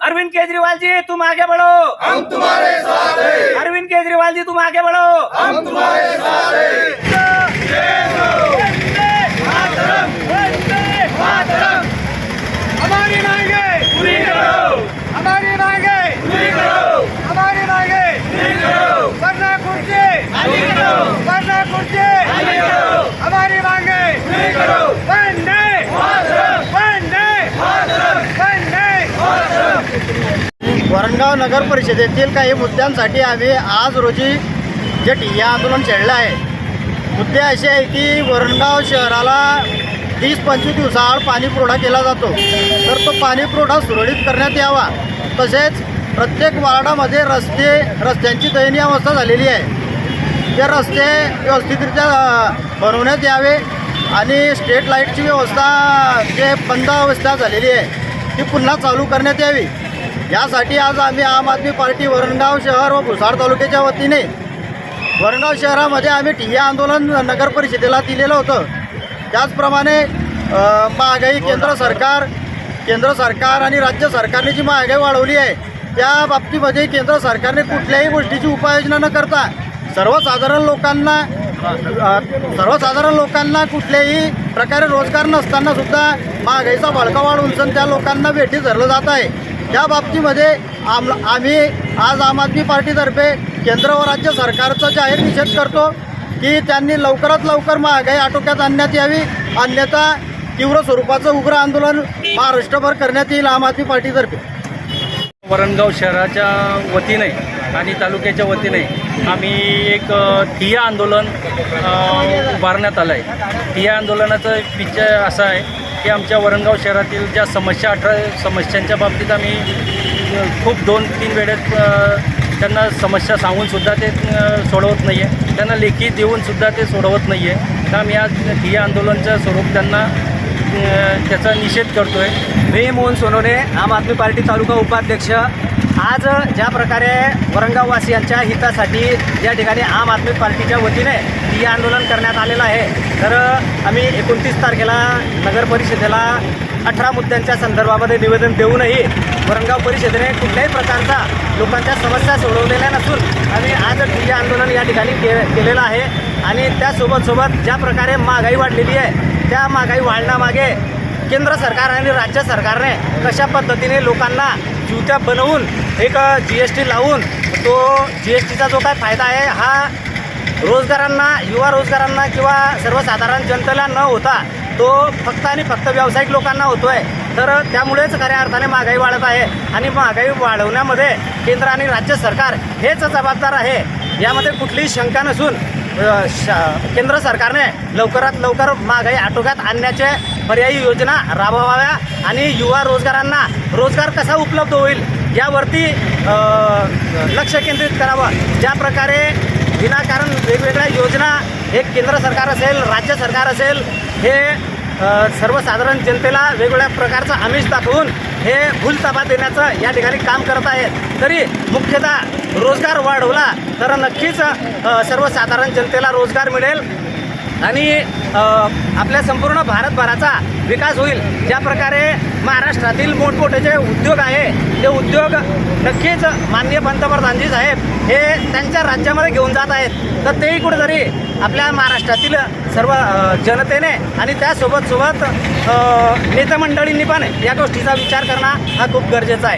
अरविंद केजरीवाल जी तुम आगे बढ़ो। हम तुम्हारे साथ हैं। अरविंद केजरीवाल जी तुम आगे बढ़ो। हम तुम्हारे वरणगाव नगर परिषदेतील काही मुद्द्यांसाठी आम्ही आज रोजी जे ठिय्या आंदोलन छेडलं आहे. मुद्दे असे आहे की वरणगाव शहराला तीस पंचवीस दिवसाआड पाणी पुरवठा केला जातो. तर तो पाणी पुरवठा सुरळीत करण्यात यावा. तसेच प्रत्येक वार्डामध्ये रस्ते रस्त्यांची दयनीय अवस्था झालेली आहे. ते रस्ते व्यवस्थितरित्या बनवण्यात यावे आणि स्ट्रीट लाईटची व्यवस्था जे बंद अवस्था झालेली आहे. ती पुन्हा चालू करण्यात यावी. यासाठी आज आम्ही आम आदमी पार्टी वरणगाव शहर व भुसार तालुक्याच्या वतीने वरणगाव शहरामध्ये आम्ही ठिय्या आंदोलन नगर परिषदेला दिलेलं होतं. त्याचप्रमाणे महागाई केंद्र सरकार केंद्र सरकार आणि राज्य सरकारने जी महागाई वाढवली आहे त्या बाबतीमध्ये केंद्र सरकारने कुठल्याही गोष्टीची उपाययोजना न करता सर्वसाधारण लोकांना सर्वसाधारण लोकांना कुठल्याही प्रकारे रोजगार नसताना सुद्धा महागाईचा भडका वाढ सण त्या लोकांना भेटी धरलं जात आहे. त्या बाबतीमध्ये आम आम्ही आज आम आदमी पार्टीतर्फे केंद्र व राज्य सरकारचा जाहीर निषेध करतो की त्यांनी लवकरात लवकर महागाई आटोक्यात आणण्यात यावी. अन्यथा तीव्र स्वरूपाचं उग्र आंदोलन महाराष्ट्रभर करण्यात येईल आम आदमी पार्टीतर्फे. वरणगाव शहराच्या वतीने आणि तालुक्याच्या वतीने आम्ही एक ठिया आंदोलन उभारण्यात आलं आहे ठिया आंदोलनाचं विचार असा आहे की आमच्या वरणगाव शहरातील ज्या समस्या अठरा समस्यांच्या बाबतीत आम्ही खूप दोन तीन वेळेत त्यांना समस्या सांगूनसुद्धा ते सोडवत नाही आहे त्यांना लेखी देऊनसुद्धा ते सोडवत नाही आहे तर आम्ही आज ठिया आंदोलनचं स्वरूप त्यांना त्याचा निषेध करतो आहे मी मोहन सोनवणे आम आदमी पार्टी तालुका उपाध्यक्ष आज ज्या प्रकारे वरंगाववासियांच्या हितासाठी ज्या ठिकाणी आम आदमी पार्टीच्या वतीने ही आंदोलन करण्यात आलेलं आहे तर आम्ही एकोणतीस तारखेला नगर परिषदेला अठरा मुद्द्यांच्या संदर्भामध्ये निवेदन देऊनही वरंगाव परिषदेने कुठल्याही प्रकारचा लोकांच्या समस्या सोडवलेल्या नसून आम्ही आज ठिय्या आंदोलन या ठिकाणी के केलेलं आहे. आणि त्यासोबत सोबत ज्या प्रकारे महागाई वाढलेली आहे त्या महागाई वाढण्यामागे केंद्र सरकार आणि राज्य सरकारने कशा पद्धतीने लोकांना जीवत्या बनवून एक जी एस टी लावून तो जी एस टीचा जो काय फायदा आहे हा रोजगारांना युवा रोजगारांना किंवा सर्वसाधारण जनतेला न होता तो फक्त आणि फक्त व्यावसायिक लोकांना होतो आहे तर त्यामुळेच खऱ्या अर्थाने महागाई वाढत आहे आणि महागाई वाढवण्यामध्ये केंद्र आणि राज्य सरकार हेच जबाबदार आहे. यामध्ये कुठलीही शंका नसून श- केंद्र सरकारने लवकरात लवकर महागाई आटोक्यात आणण्याचे पर्यायी योजना राबवाव्या आणि युवा रोजगारांना रोजगार कसा उपलब्ध होईल यावरती लक्ष केंद्रित करावं. ज्या प्रकारे विनाकारण वेगवेगळ्या योजना हे केंद्र सरकार असेल राज्य सरकार असेल हे सर्वसाधारण जनतेला वेगवेगळ्या प्रकारचं आमिष दाखवून हे भूलताबा देण्याचं या ठिकाणी काम करत आहेत. तरी मुख्यतः रोजगार वाढवला तर नक्कीच सर्वसाधारण जनतेला रोजगार मिळेल आणि आपल्या संपूर्ण भारतभराचा विकास होईल. ज्या प्रकारे महाराष्ट्रातील मोठमोठे जे उद्योग आहे जे उद्योग नक्कीच माननीय पंतप्रधानजी साहेब हे त्यांच्या राज्यामध्ये घेऊन जात आहेत. तर तेही कुठेतरी आपल्या महाराष्ट्रातील सर्व जनतेने आणि त्यासोबत सोबत नेतामंडळींनी पण या गोष्टीचा विचार करणं हा खूप गरजेचा आहे.